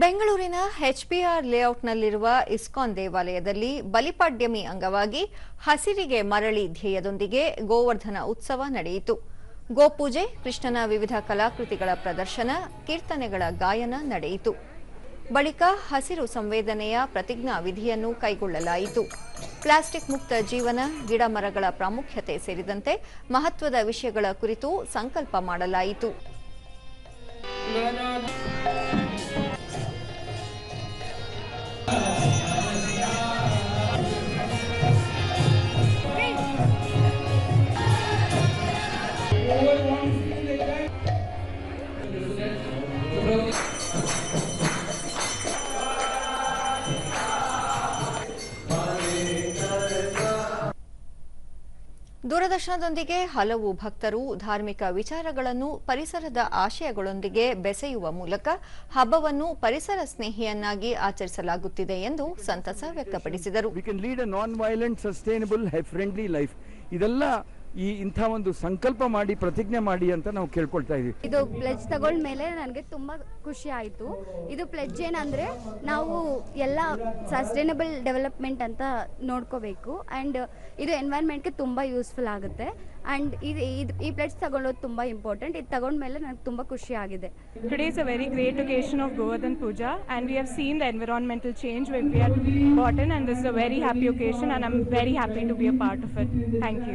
ಬೆಂಗಳೂರಿನ HPR ಲೇಔಟ್ನಲ್ಲಿರುವ ISKCON ದೇವಾಲಯದಲ್ಲಿ ಬಲಿಪಾಡ್ಯಮಿ ಅಂಗವಾಗಿ ಹಸಿರಿಗೆ ಮರಳಿ ಧ್ಯೇಯದೊಂದಿಗೆ ಗೋವರ್ಧನ ಉತ್ಸವ ನಡೆಯಿತು. ಗೋಪೂಜೆ, ಕೃಷ್ಣನ ವಿವಿಧ ಕಲಾಕೃತಿಗಳ ಪ್ರದರ್ಶನ, ಕೀರ್ತನೆಗಳ ಗಾಯನ ನಡೆಯಿತು. ಬಳಿಕ ಹಸಿರು ಸಂವೇದನೆಯ ಪ್ರತಿಜ್ಞಾ ವಿಧಿಯನ್ನು ಕೈಗೊಳ್ಳಲಾಯಿತು. ಪ್ಲಾಸ್ಟಿಕ್ ಮುಕ್ತ ಜೀವನ ಗಿಡ ಮರಗಳ ಪ್ರಾಮುಖ್ಯತೆ ಸೇರಿದಂತೆ ಮಹತ್ವದ ವಿಷಯಗಳ ಕುರಿತು ಸಂಕಲ್ಪ ಮಾಡಲಾಯಿತು. ದೂರದರ್ಶನದೊಂದಿಗೆ ಹಲವು ಭಕ್ತರು ಧಾರ್ಮಿಕ ವಿಚಾರಗಳನ್ನು ಪರಿಸರದ ಆಶಯಗಳೊಂದಿಗೆ ಬೆಸೆಯುವ ಮೂಲಕ ಹಬ್ಬವನ್ನು ಪರಿಸರ ಸ್ನೇಹಿಯನ್ನಾಗಿ ಆಚರಿಸಲಾಗುತ್ತಿದೆ ಎಂದು ಸಂತಸ ವ್ಯಕ್ತಪಡಿಸಿದರು. ಇದೆಲ್ಲ ಈ ಇಂಥ ಒಂದು ಸಂಕಲ್ಪ ಮಾಡಿ ಪ್ರತಿಜ್ಞೆ ಮಾಡಿ ಅಂತ ನಾವು ಕೇಳ್ಕೊಳ್ತಾ ಇದೀವಿ. ಇದು ಪ್ಲೆಜ್ ತಗೊಂಡ ಮೇಲೆ ನನಗೆ ತುಂಬಾ ಖುಷಿ ಆಯಿತು. ಇದು ಪ್ಲೆಜ್ ಏನಂದ್ರೆ ನಾವು ಎಲ್ಲ ಸಸ್ಟೈನಬಲ್ ಡೆವಲಪ್ಮೆಂಟ್ ಅಂತ ನೋಡ್ಕೋಬೇಕು. ಅಂಡ್ ಇದು ಎನ್ವೈರ್ಮೆಂಟ್ಗೆ ತುಂಬಾ ಯೂಸ್ಫುಲ್ ಆಗುತ್ತೆ. ಅಂಡ್ ಇದು ಇದು ಈ ಪ್ಲೇಸ್ ತಗೊಳ್ಳೋದು ತುಂಬ ಇಂಪಾರ್ಟೆಂಟ್ ಇದು ತಗೊಂಡ ಮೇಲೆ ನನಗೆ ತುಂಬ ಖುಷಿ ಆಗಿದೆ. Today is a very great occasion of Govardhan puja and we have seen the environmental change we are important and this is a very happy occasion and I'm very happy to be a part of it thank you